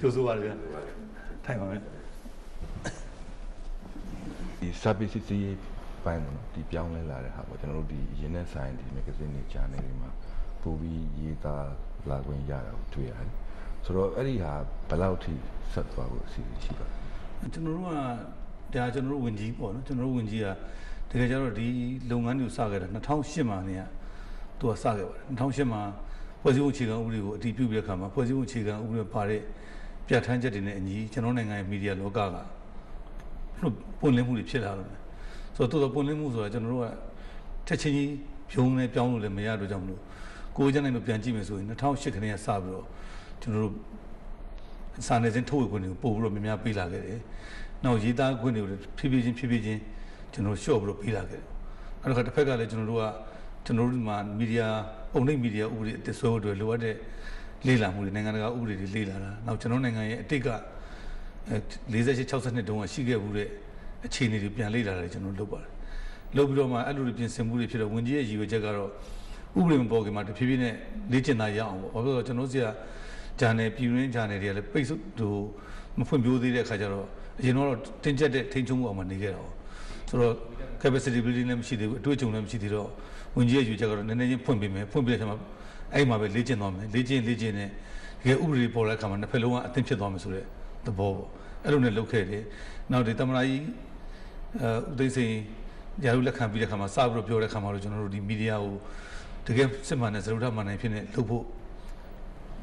ကြိုးစိုးပါလေဗျာထိုင်ပါမယ်ဒီ service စီးပိုင်းပေါ့နော်ဒီပြောင်းလဲလာတဲ့ဟာပေါ့ကျွန်တော်တို့ဒီရင်းနဲ့ဆိုင်ဒီ magazine တွေ channel တွေမှာပို့ပြီးရေးသားလာခွင့်ရတာကိုတွေ့ရတယ်ဆိုတော့အဲ့ဒီဟာဘယ်လောက်ထိဆက်သွားဖို့အစီအစဉ်ရှိပါလဲကျွန်တော်တို့ကဒါကျွန်တော်တို့ဝင်ကြီးပေါ့နော်ကျွန်တော်တို့ဝင်ကြီးကတကယ်ကြတော့ဒီလုပ်ငန်းတွေကိုစခဲ့တာ2008မှာနေကသူကစခဲ့ပါတယ်2008မှာ ဖွဲ့စည်းပုံအခြေခံဥပဒေကိုအတည်ပြုပြီးတဲ့အခါမှာဖွဲ့စည်းပုံအခြေခံဥပဒေပါတဲ့ပြဋ္ဌာန်းချက်တွေနဲ့အညီကျွန်တော်နိုင်ငံရဲ့မီဒီယာလောကကလွတ်ပွင့်လင်းမှုတွေဖြစ်လာတော့တယ်ဆိုတော့တော်တော်ပွင့်လင်းမှုဆိုတာကျွန်တော်တို့ကချက်ချင်းကြီးဖြုံးနေပြောင်းလို့လည်းမရတော့ကြောင့်မလို့ကိုယ်ကျနိုင်လို့ပြန်ကြည့်မယ်ဆိုရင်2008ခန်းကစပြီးတော့ကျွန်တော်တို့စာနယ်ဇင်းထုတ်ဝေခွင့်တွေကိုပို့ပြီးတော့များများပေးလာခဲ့တယ်။နောက်ရေးသားခွင့်တွေကိုဖြည်းဖြည်းချင်းဖြည်းဖြည်းချင်းကျွန်တော်လျှော့ပြီးတော့ပေးလာခဲ့တယ်။အဲ့တော့တစ်ဖက်ကလည်းကျွန်တော်တို့က ကျွန်တော်တို့မှာမီဒီယာပုံနှိပ်မီဒီယာဥပဒေအသစ်ဆွဲဖို့အတွက်လိုအပ်တဲ့လေ့လာမှုတွေနိုင်ငံတကာဥပဒေတွေလေ့လာတာ။နောက်ကျွန်တော်နိုင်ငံရဲ့အတိတ်က48 62တုန်းကရှိခဲ့မှုတဲ့အခြေအနေတွေပြန်လေ့လာတာကျွန်တော်လုပ်ပါတယ်။လုပ်ပြီးတော့မှအဲ့လိုတွေပြင်ဆင်မှုတွေဖြစ်တော့ဝင်ကြီးရဲ့ရည်ရွယ်ချက်ကတော့ဥပဒေမပေါ်ခင်မှာတဖြည်းဖြည်းနဲ့လေ့ကျင့်တာရအောင်ပေါ့။ဘာဖြစ်လို့လဲကျွန်တော်တို့စီကဂျာနယ်ပြည်ရင်းဂျာနယ်တွေကလည်းပိတ်ဆို့ဟိုမဖွင့်ပြိုးသေးတဲ့အခါကျတော့အရင်တော့တင်းကျပ်တဲ့ထိန်းချုပ်မှုအောင်မနေခဲ့တော့ဆိုတော့ capacity building လည်းမရှိသေးဘူးအတွေ့အကြုံလည်းမရှိသေးတော့ ဝင်ကြီးရဲ့ယူချက်ကတော့နည်းနည်းချင်းဖွင့်ပေးမယ်ဖွင့်ပေးတဲ့အခါမှာအဲ့မှာပဲလေ့ကျင့်သွားမယ်လေ့ကျင့်လေ့ကျင့်နဲ့တကယ်ဥပဒေပေါ်တဲ့အခါမှာနှစ်ဖက်လုံးကအသင့်ဖြစ်သွားမယ်ဆိုတဲ့သဘောပေါ့အဲ့လိုနဲ့လုပ်ခဲ့တယ်နောက်ဒီတမနာကြီးအဲဥသိစိန်ရာလူလက်ခံပြီးတဲ့အခါမှာစပြီးတော့ပြောတဲ့အခါမှာတော့ကျွန်တော်တို့ဒီမီဒီယာကိုတကယ်စစ်မှန်တဲ့သရုပ်ထမှန်နိုင်ဖြစ်နေလုပ်ဖို့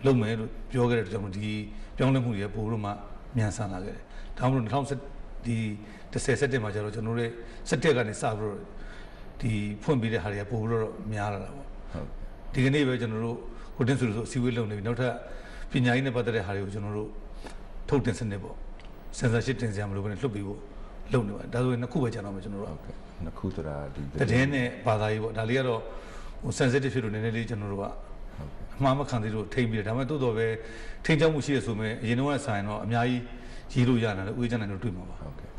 လုပ်မယ်လို့ပြောခဲ့တဲ့အတွက်ကြောင့်မို့ဒီပြောင်းလဲမှုတွေပို့လို့မှမြန်ဆန်လာခဲ့တယ်။ဒါမှမဟုတ်2010ဒီ10ဆက်တက်မှာကျတော့ကျွန်တော်တို့ဆက်တက်ကနေစပြီးတော့ ဒီဖွင့်ပေးတဲ့ဟာတွေကပို့လို့တော့များလာတာပေါ့ဟုတ်။ဒီကနေ့ပဲကျွန်တော်တို့ကိုတင်ဆိုလို့ဆိုအစည်းအဝေးလုပ်နေပြီနောက်ထပ်ပညာရေးနဲ့ပတ်သက်တဲ့ဟာတွေကိုကျွန်တော်တို့ထုတ်တင်စနစ်ပေါ့။ censorship တင်စရာမလိုဘဲနဲ့လွတ်ပြီးဖို့လုပ်နေပါတယ်။ဒါဆိုရင်နှစ်ခုပဲကျန်တော့မယ်ကျွန်တော်တို့ကဟုတ်ကဲ့နှစ်ခုဆိုတာဒီတည်င်းနဲ့ဘာသာရေးပေါ့ဒါလေးကတော့ဟို sensitive ဖြစ်လို့နည်းနည်းလေးကျွန်တော်တို့ကအမှားမခံသေးလို့ထိမ့်ပြီးတယ်ဒါပေမဲ့တိုးတော်ပဲထိမ့်ချောက်မှုရှိရဆိုမဲ့အရင်တော့ဆိုင်တော့အများကြီးရေးလို့ရတယ်လို့ဦးကျန်းနိုင်တို့တွေ့မှာပါဟုတ်ကဲ့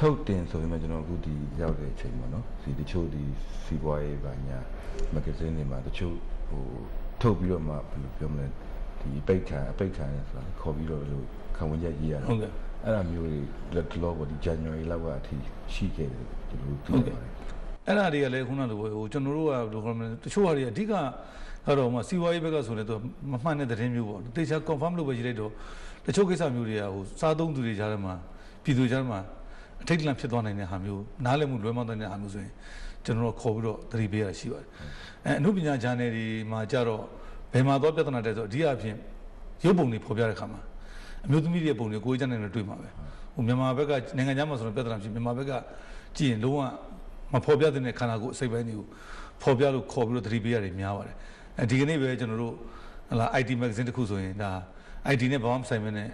ထုတ်တင်ဆိုရင်ကျွန်တော်အခုဒီရောက်တဲ့အချိန်ပေါ့နော်ဒီတချို့ဒီစီးပွားရေးပါညာမဂ္ဂဇင်းတွေမှာတချို့ဟိုထုတ်ပြီးတော့မှဘယ်လိုပြောမလဲဒီပိတ်ခံအပိတ်ခံရဆိုတာခေါ်ပြီးတော့လို့ခံဝင်ချက်ရေးရတယ်ဟုတ်ကဲ့အဲ့ဒါမျိုးတွေလက်တလောပေါ့ဒီ January လောက်ကအထိရှိခဲ့တယ်ဒီလိုသိပါတယ်အဲ့ဒါတွေကလည်းခုနလိုပဲဟိုကျွန်တော်တို့ကဘယ်လိုခေါ်မလဲတချို့ဟာတွေအဓိကကတော့မှစီးပွားရေးဘက်ကဆိုလည်းသူမမှန်တဲ့သတင်းမျိုးပေါ့တေချာ confirm လုပ်ပဲရေးလိုက်တော့တချို့ကိစ္စမျိုးတွေကဟိုစားသုံးသူတွေကြားထဲမှာပြည်သူကြားထဲမှာ အထိတ်တလန့်ဖြစ်သွားနိုင်တဲ့ဟာမျိုးနားလည်မှုလွဲမှားတဲ့ဟာမျိုးဆိုရင်ကျွန်တော်တို့ခေါ်ပြီးတော့သတိပေးရရှိပါတယ်အဲအမှုပညာ channel တွေမှာကြတော့ဘယ်မှာတော့ပြဿနာတဲ့ဆိုအဓိအဖြစ်ရုပ်ပုံတွေဖော်ပြတဲ့ခါမှာအမျိုးသမီးတွေပုံတွေကိုယ်ကျန်းနေလို့တွေ့မှာပဲဟိုမြန်မာဘက်ကနိုင်ငံခြားမှာဆိုတော့ပြဿနာဖြစ်မြန်မာဘက်ကကြည့်ရင်လုံးဝမဖော်ပြတဲ့ခန္ဓာကိုယ်အစိတ်ပိုင်းတွေကိုဖော်ပြလို့ခေါ်ပြီးတော့သတိပေးရတယ်များပါတယ်အဲဒီကနေ့ပဲကျွန်တော်တို့ဟလာ IT magazine တစ်ခုဆိုရင်ဒါ IT နဲ့ဘာမှမဆိုင်မနဲ့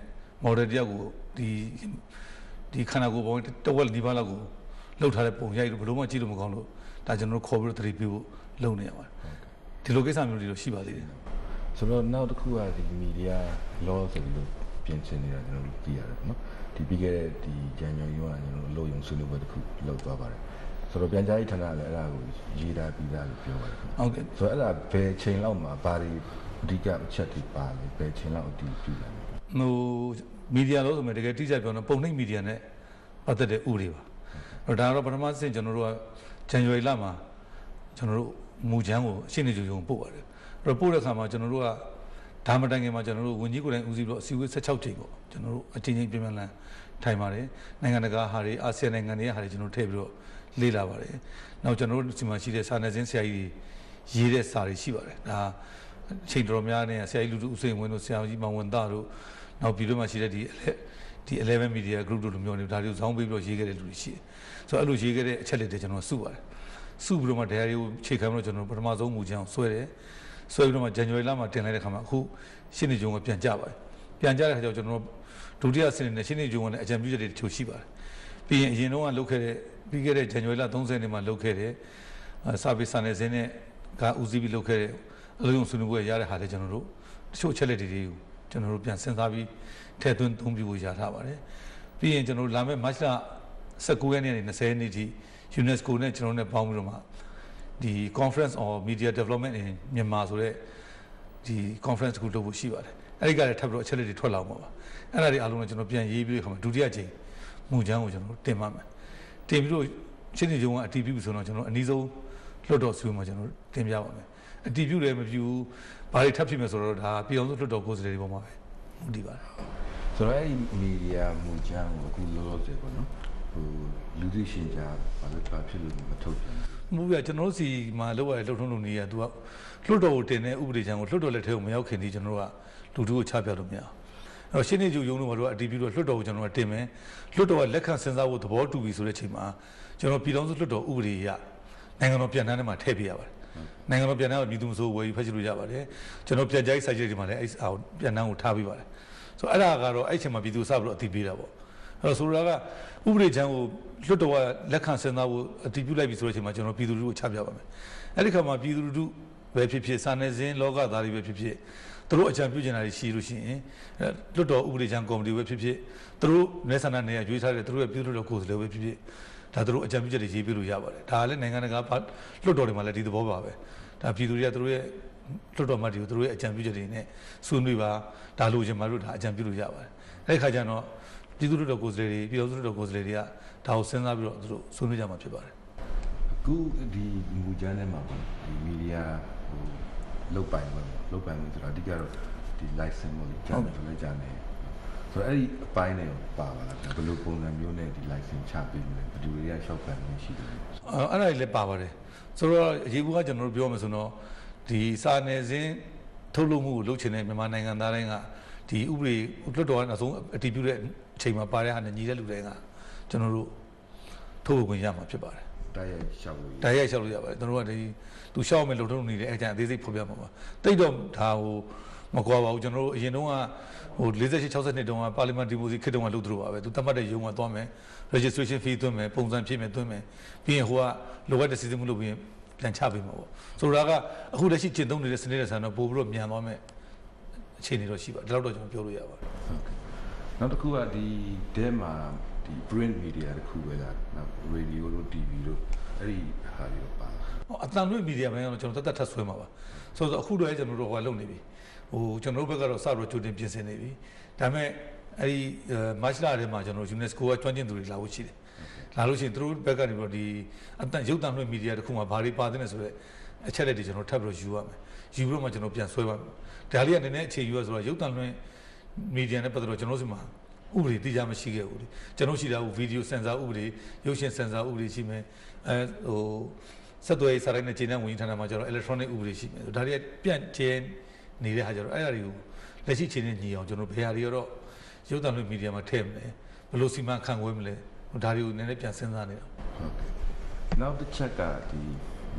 model တယောက်ကိုဒီ ဒီခန္ဓာကိုယ်ပေါ်တဝက်ဒီပါလောက်ကိုလှုပ်ထားတဲ့ပုံရိုက်လို့ဘယ်လို့မှကြည့်လို့မကောင်းလို့ဒါကျွန်တော်တို့ခေါ်ပြီးတော့သတိပေးဖို့လုပ်နေရပါတယ်ဒီလိုကိစ္စမျိုးတွေတော့ရှိပါသေးတယ်ဆိုတော့နောက်တစ်ခုကဒီ media law ဆိုပြီးတော့ပြင်ဆင်နေတာကျွန်တော်တို့သိရတယ်ပေါ့နော်ဒီပြီးခဲ့တဲ့ဒီ January ကကျွန်တော်တို့လုံယုံဆွေးနွေးပွဲတစ်ခုလုပ်သွားပါတယ်ဆိုတော့ပြန်ကြားရေးဌာနကလည်းအဲ့ဒါကိုရေးတာပြီးသားလို့ပြောပါတယ်ခင်ဗျဟုတ်ကဲ့ဆိုတော့အဲ့ဒါဘယ်ချိန်လောက်မှာဘာတွေအဓိကအချက်တွေပါလဲဘယ်ချိန်လောက်အတည်ပြုလဲဟို မီဒီယာလို့ဆိုမှတကယ်တိကျပြောတော့ပုံနှိပ်မီဒီယာနဲ့ပတ်သက်တဲ့ဥပဒေပါအဲ့တော့ဒါကတော့ပထမဆင့်ကျွန်တော်တို့ကဇန်နဝါရီလမှာကျွန်တော်တို့မူချမ်းကိုအရှင်းနေကြုံပို့ပါတယ်အဲ့တော့ပို့တဲ့အခါမှာကျွန်တော်တို့ကဒါမတိုင်ခင်မှာကျွန်တော်တို့ဝန်ကြီးကိုယ်တိုင်ဦးစီးပြီးတော့အစည်းအဝေး16ချိန်ပေါ့ကျွန်တော်တို့အချိန်ချင်းပြင်ပြန်လန်းထိုင်ပါတယ်နိုင်ငံတကာဟာတွေအာဆီယံနိုင်ငံတွေကဟာတွေကျွန်တော်တို့ထည့်ပြီးတော့လေ့လာပါတယ်နောက်ကျွန်တော်တို့ဒီမှာရှိတဲ့စာနယ်ဇင်းဆရာကြီးတွေရေးတဲ့စာတွေရှိပါတယ်ဒါအချိန်တော်များနဲ့ဆရာကြီးလူလူဦးစိန်ဝင်းတို့ဆရာကြီးမောင်ဝန်သားတို့ နောက်ပြီးတော့မှရှိတဲ့ဒီဒီ11 media group တို့လိုမျိုးတွေဒါတွေကိုဇောင်းပေးပြီးတော့ရေးခဲ့တဲ့လူတွေရှိတယ်ဆိုတော့အဲ့လိုရေးခဲ့တဲ့အချက်လက်တွေကျွန်တော်စုပါတယ်စုပြီးတော့မှ diary ကိုချိန်ခံပြီးတော့ကျွန်တော်ပထမဆုံးမူချမ်းကိုဆွဲတယ်ဆွဲပြီးတော့မှ January လမှာတင်လိုက်တဲ့ခါမှာအခုရှင်းနေကြုံကပြန်ကြပါတယ်ပြန်ကြတဲ့ခါကျတော့ကျွန်တော်ဒုတိယဆင်းနေတဲ့ရှင်းနေကြုံကလည်းအကြံပြုချက်တွေတချို့ရှိပါတယ်ပြီးရင်အရင်တော့ကလုပ်ခဲ့တဲ့ပြီးခဲ့တဲ့ January လ30နေ့မှာလုပ်ခဲ့တဲ့စာပေစာနယ်ဇင်းနဲ့ကဦးစီးပြီးလုပ်ခဲ့တဲ့အလုံးစုံဆွေးနွေးပွဲရတဲ့ဟာလည်းကျွန်တော်တို့တချို့အချက်လက်တွေကို ကျွန်တော်တို့ပြန်စဉ်းစားပြီးထည့်သွင်းသုံးပြဖို့ရထားပါတယ်ပြီးရင်ကျွန်တော်တို့လာမယ့်မတ်လ19ရက်နေ့ကနေ20ရက်နေ့ထိ UNESCO နဲ့ကျွန်တော်တို့နဲ့ပေါင်းပြီးတော့မှဒီ Conference on Media Development in Myanmar ဆိုတဲ့ဒီ conference တစ်ခုလုပ်ဖို့ရှိပါတယ်အဲ့ဒီကလည်းထပ်ပြီးတော့အချက်လက်တွေထွက်လာမှာပါအဲ့ဒါတွေအားလုံးကိုကျွန်တော်ပြန်ရေးပြီးခါမှာဒုတိယချိန်မူချမ်းကိုကျွန်တော်တင်ပါမယ်တင်ပြီးတော့ချင်းနေကြုံကအတီးပြုဆိုတော့ကျွန်တော်အနည်းဆုံးလွတ်တော်ဆွေးမှာကျွန်တော်တင်ပြပါမယ် အတီးပြုလည်းမပြုဘူးဘာတွေထပ်ဖြစ်မယ်ဆိုတော့ဒါပြည်အောင်စုလွတ်တော်ကိုယ်စားလှယ်တွေပေါ်မှာပဲမူတည်ပါတယ်ဆိုတော့အဲ့ဒီမီဒီယာမူချမ်းကိုအခုလောလောဆယ်ပေါ့နော်ဟိုလူသိရှင်ကြားဘာလို့ဘာဖြစ်လို့မထုတ်ပြန်ဘူးမဟုတ်ပြကျွန်တော်တို့စီမှာလောက်ရတဲ့လှုပ်ထုံးလုပ်နေရသူကလွတ်တော်ကိုတင်တဲ့ဥပဒေချမ်းကိုလွတ်တော်လက်ထဲကိုမရောက်ခင်ဒီကျွန်တော်တို့ကလူတို့ကိုချပြလို့မရအောင်အဲ့တော့ရှင်းနေကြုံယုံလို့မတို့ကအတီးပြီးတော့လွတ်တော်ကိုကျွန်တော်ကတင်မယ်လွတ်တော်ကလက်ခံစဉ်းစားဖို့သဘောတူပြီဆိုတဲ့အချိန်မှာကျွန်တော်ပြည်တော်စုလွတ်တော်ဥပဒေရနိုင်ငံတော်ပြန်တန်းထဲမှာထည့်ပြရပါတယ် နိုင်ငံတော်ပြန်တန်းကိုမြည်သူမဆိုဝယ်ယူဖက်ချလို့ရပါတယ်ကျွန်တော်ပြန်ကြားရေးစိုက်ချက်တွေမှာလည်းအဲ့အောပြန်တန်းကိုထားပေးပါတယ်ဆိုတော့အဲ့ဒါကတော့အဲ့အချိန်မှာပြည်သူစပြီးတော့အတီးပေးတာပေါ့အဲ့တော့ဆိုတော့ကဥပဒေချမ်းကိုလွတ်တော်ကလက်ခံစဉ်းစားဖို့အတည်ပြုလိုက်ပြီဆိုတဲ့အချိန်မှာကျွန်တော်ပြည်သူလူထုကိုချပြပါမယ်အဲ့ဒီခါမှာပြည်သူလူထုပဲဖြစ်ဖြစ်စာနယ်ဇင်းလောကသားတွေပဲဖြစ်ဖြစ်သူတို့အကြံပြုချင်တာတွေရှိလို့ရှိရင်အဲ့လွတ်တော်ဥပဒေချမ်းကော်မတီပဲဖြစ်ဖြစ်သူတို့နေဆန္ဒနေရရွေးထားတဲ့သူတို့ရဲ့ပြည်သူလူထုကိုယ်စားလှယ်ပဲဖြစ်ဖြစ် ဒါသူတို့အကြံပြုချက်တွေရေးပြလို့ရပါတယ်ဒါကလည်းနိုင်ငံတကာလွတ်တော်တွေမှာလည်းဒီသဘောပါပဲဒါပြည်သူတွေကသူတို့ရဲ့လွတ်တော်မှတ်တွေကိုသူတို့ရဲ့အကြံပြုချက်တွေနဲ့ဆွေးနွေးပါဒါလိုချင်မှတို့ဒါအကြံပြုလို့ရပါတယ်အဲ့ဒီခါကျတော့ပြည်သူ့လွှတ်တော်ကိုယ်စားလှယ်တွေပြည်တော်စုလွှတ်တော်ကိုယ်စားလှယ်တွေကဒါကိုစဉ်းစားပြီးတော့သူတို့ဆွေးနွေးကြမှာဖြစ်ပါတယ်အခုဒီမူချမ်းထဲမှာပေါ့ဒီမီဒီယာဟိုလုတ်ပိုင်ပေါ့လုတ်ပိုင်လို့ဆိုတာအဓိကတော့ဒီ license ပေါ့လေကြားတယ်ဆိုလည်းကြားတယ် ဆိုတော့အဲ့ဒီအပိုင်းနဲ့ပါပါလားဘယ်လိုပုံစံမျိုးနဲ့ဒီ license ချပေးမလဲဘယ်သူတွေကရှောက်ခံနေရှိတယ်အဲ့အဲ့ဒါတွေလည်းပါပါတယ်ဆိုတော့အရေးဘူးကကျွန်တော်တို့ပြောမယ်ဆိုတော့ဒီစာနယ်ဇင်းထုတ်လုပ်မှုကိုလုပ်ချင်တဲ့မြန်မာနိုင်ငံသားတိုင်းကဒီဥပဒေလွှတ်တော်ကနောက်ဆုံးအတည်ပြုတဲ့အချိန်မှာပါတဲ့ဟာနဲ့ညီတဲ့လူတွေကကျွန်တော်တို့ထုတ်ဖို့ခွင့်ရမှာဖြစ်ပါတယ်တိုက်ရိုက်ရှောက်လို့ရတိုက်ရိုက်လျှောက်လို့ရပါတယ်ကျွန်တော်တို့ကဒီသူရှောက်မယ်လို့ထုံးနေတယ်အဲ့ကျန်အသေးစိတ်ဖော်ပြမှာပါတိတ်တော့ဒါဟို မကွာပါဘူးကျွန်တော်တို့အရင်တုန်းကဟို48 62တုန်းကပါလီမန်ဒီမိုစီခေတ်တုန်းကလုပ်သလိုပါပဲသူတတ်မှတ်တဲ့ရုံးကသွားမယ် registration fee သွင်းမယ်ပုံစံဖြည့်မယ်သွင်းမယ်ပြီးရင်ဟိုကလိုအပ်တဲ့စီစဉ်မှုလုပ်ပြီးရင်ပြန်ချပေးမှာပေါ့ဆိုတော့ကအခုလက်ရှိကျင့်သုံးနေတဲ့စနစ်နဲ့ဆန်တော့ပို့ပြီးတော့မြန်သွားမယ်အခြေအနေတော့ရှိပါတယ်ဒီလောက်တော့ကျွန်တော်ပြောလို့ရပါတယ်ဟုတ်ကဲ့နောက်တစ်ခုကဒီတဲမှာ ဒီ print media တစ်ခုပဲလားနောက် radio တို့ TV တို့အဲ့ဒီဟာတွေတော့ပါဟောအတန်လွင့်မီဒီယာပိုင်းကတော့ကျွန်တော်တတ်တတ်ထပ်ဆွဲမှာပါဆိုတော့အခုတော့ကျွန်တော်တို့ဟိုကလုပ်နေပြီဟိုကျွန်တော်တို့ဘက်ကတော့စပြီးတော့ကြိုတင်ပြင်ဆင်နေပြီဒါပေမဲ့အဲ့ဒီမတ်လာထဲမှာကျွန်တော် UNESCO ကကျွမ်းကျင်သူတွေလာဖို့ရှိတယ်လာလို့ရှိရင်သူတို့ဘက်ကနေပြီးတော့ဒီအတန်ရုပ်တံလွှင့်မီဒီယာတစ်ခုမှာဘာတွေပါသင့်လဲဆိုတော့အချက်လက်တွေကျွန်တော်ထပ်ပြီးတော့ယူရမယ်ယူပြီးတော့မှကျွန်တော်ပြန်ဆွဲပါမယ်ဒါလေးကနည်းနည်းအခြေယူရဆိုတော့ရုပ်တံလွှင့်မီဒီယာနဲ့ပတ်သက်တော့ကျွန်တော်တို့စီမှာ ဥပဒေတိကျမရှိခဲ့ဘူးလေကျွန်တော်ရှိတာကဗီဒီယိုစင်ဆာဥပဒေရုပ်ရှင်စင်ဆာဥပဒေရှိမယ်အဲဟိုဆက်သွယ်ရေးစာရိုက်နဲ့ခြေနှံဝင်ကြီးဌာနမှာကျတော့ electronic ဥပဒေရှိမယ်ဒါတွေကပြန့်ကျဲနေတဲ့ဟာကျတော့အဲ့ဒါတွေကိုလက်ရှိချိန်နဲ့ညီအောင်ကျွန်တော်ဘယ်ဟာတွေကတော့ရုပ်သံလွှင့်မီဒီယာမှာထည့်မလဲဘယ်လိုစီမံခန့်ခွဲမလဲဒါတွေကိုနည်းနည်းပြန်စဉ်းစားနေတာဟုတ်ကဲ့နောက်တစ်ချက်ကဒီ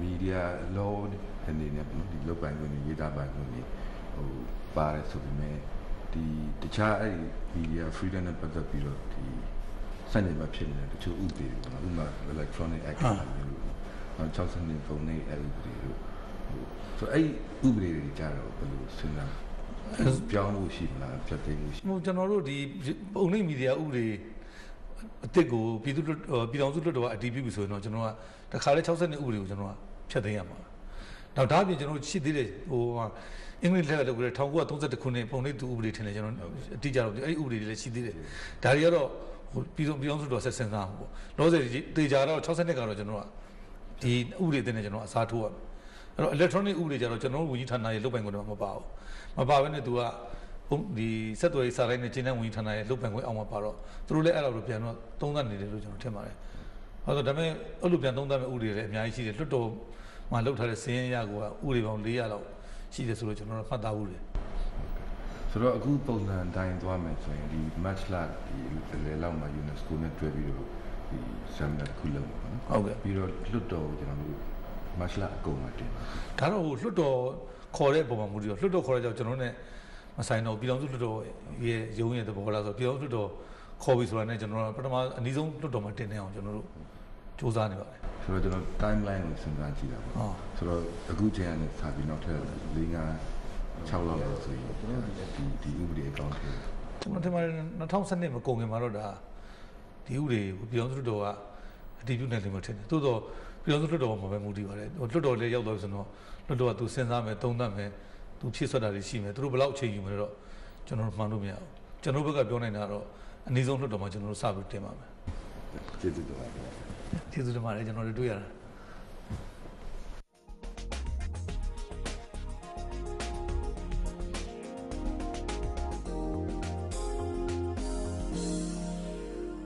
media law အနေနဲ့ပေါ့နော်ဒီလုပ်ပိုင်ခွင့်တွေရေးသားပိုင်ခွင့်တွေဟိုပါတယ်ဆိုပေမဲ့ ဒီတခြားအဲ့ဒီ media freedom နဲ့ပတ်သက်ပြီးတော့ဒီစံချိန်မှာဖြစ်နေတဲ့တချို့ဥပဒေတွေပေါ့နော်ဥပမာ electronic act မျိုးလို့နောက်60နှစ်ပုံနေအဲ့ဥပဒေတို့ဟိုဆိုအဲ့ဥပဒေတွေကြတော့ဘယ်လိုစဉ်းစားပြောင်းလို့ရှိမလားဖြတ်သိမ်းလို့ရှိဟိုကျွန်တော်တို့ဒီပုံနှိပ်မီဒီယာဥပဒေအစ်စ်ကိုပြည်သူ့လွှတ်ပြည်တော်စုလွှတ်တော်ကအတည်ပြုပြီဆိုရင်တော့ကျွန်တော်ကတခါလေ60နှစ်ဥပဒေကိုကျွန်တော်ကဖျက်သိမ်းရမှာ နောက်ဒါအပြင်ကျွန်တော်ရှိသေးတယ်ဟိုအင်္ဂလိပ်လက်ကလုပ်ကြတဲ့1932ခုနှစ်ပုံနှိပ်သူဥပဒေထင်တယ်ကျွန်တော်အတိအကျတော့အဲ့ဒီဥပဒေတွေလည်းရှိသေးတယ်ဒါတွေကတော့ဟိုပြည်တော်ပြည်တော်စုတော်ဆက်စဉ်းစားမှာပေါ့လောဆယ်တေချာတော့60နှစ်ကတော့ကျွန်တော်ကဒီဥပဒေတင်နေကျွန်တော်အစားထိုးရမယ်အဲ့တော့ electronic ဥပဒေကြတော့ကျွန်တော်တို့ဝန်ကြီးဌာနရဲ့လုပ်ပိုင်ခွင့်တော့မပါဘူးမပါဘဲနဲ့ तू ကဟုတ်ဒီဆက်သွယ်ရေးစာရိုက်နဲ့ကျင်းတဲ့ဝင်ဌာနရဲ့လုပ်ပိုင်ခွင့်အောင်မှာပါတော့သူတို့လည်းအဲ့လိုလိုပြန်တော့သုံးသပ်နေတယ်လို့ကျွန်တော်ထင်ပါတယ်။ဟုတ်တော့ဒါပေမဲ့အဲ့လိုပြန်သုံးသပ်မဲ့ဥပဒေလည်းအများကြီးရှိတယ်လွတ်တော် မှာလုပ်ထားတဲ့စည်ရင်ရကဥပဒေပေါင်း400လောက်ရှိတယ်ဆိုလို့ကျွန်တော်တို့မှတ်သားဘူးတယ်ဆိုတော့အခုပုံစံအတိုင်းသွားမယ်ဆိုရင်ဒီ match လာဒီလေလောက်မှာ UNESCO နဲ့တွဲပြီးတော့ဒီ seminar တစ်ခုလုပ်မှာပေါ့နော်ဟုတ်ကဲ့ပြီးတော့လွတ်တော်ကိုကျွန်တော်တို့ match လာအကုန်မှာတင်ပါဒါတော့ဟိုလွတ်တော်ခေါ်တဲ့ပုံမှာမူတည်တော့လွတ်တော်ခေါ်တဲ့ကြောင့်ကျွန်တော်တို့ ਨੇ မဆိုင်တော့ပြည်တော်စုလွတ်တော်ရဲ့ရုံးရဲ့သဘောလားဆိုတော့ပြည်တော်စုလွတ်တော်ခေါ်ပြီဆိုတာနဲ့ကျွန်တော်တို့ပထမအနည်းဆုံးလွတ်တော်မှာတင်နေအောင်ကျွန်တော်တို့စူးစမ်းနေပါတယ် ဆိုတော့ကျွန်တော် timeline ကိုစဉ်းစားကြည့်တာပေါ့ဆိုတော့အခုချိန်ကနေစပြီးနောက်ထပ်၄၅6လောက်လောက်ဆိုရင်ဒီဒီဥပဒေအကောင့်ထဲကျွန်တော်ထင်ပါတယ်2012မကုန်ခင်မှာတော့ဒါဒီဥပဒေပြည်တော်စုတော်ကအတည်ပြုနိုင်တယ်မထင်ဘူးသို့တော့ပြည်တော်စုတော်မှာပဲမူတည်ပါတယ်ဟိုလွတ်တော်လေးရောက်တော့ဆိုတော့လွတ်တော်ကသူစဉ်းစားမယ်သုံးသပ်မယ်သူဖြည့်ဆွတ်တာတွေရှိမယ်သူတို့ဘယ်လောက်အချိန်ယူမလဲတော့ကျွန်တော်မှန်လို့မရဘူးကျွန်တော်ဘက်ကပြောနေတာတော့အနည်းဆုံးလွတ်တော်မှာကျွန်တော်တို့စပြီးတင်ပါမယ်ကျေးဇူးတင်ပါတယ် ကျေးဇူးတင်ပါတယ်ကျွန်တော်တို့တွေ့ရတာ